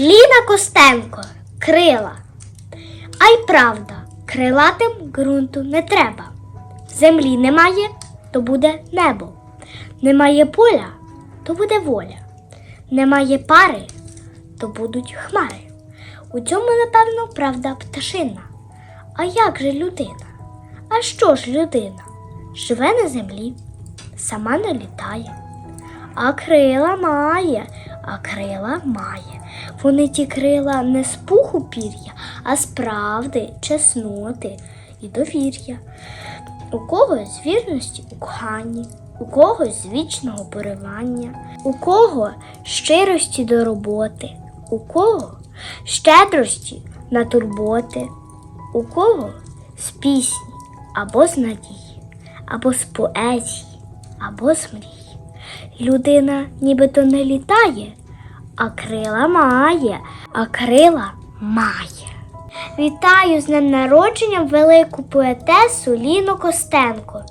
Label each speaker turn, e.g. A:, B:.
A: Ліна Костенко, крила. А й правда, крилатим ґрунту не треба. Землі немає, то буде небо. Немає поля, то буде воля. Немає пари, то будуть хмари. У цьому, напевно, правда пташина. А як же людина? А що ж людина? Живе на землі, сама не літає. А крила має, а крила має. Вони ті крила не з пуху пір'я, а з правди, чесноти і довір'я. У когось з вірності у коханні, у когось з вічного поривання, у кого щирості до роботи, у кого щедрості на турботи, у кого з пісні або з надії, або з поезії, або з мрій. Людина нібито не літає, а крила має, а крила має. Вітаю з днем народження велику поетесу Ліну Костенко.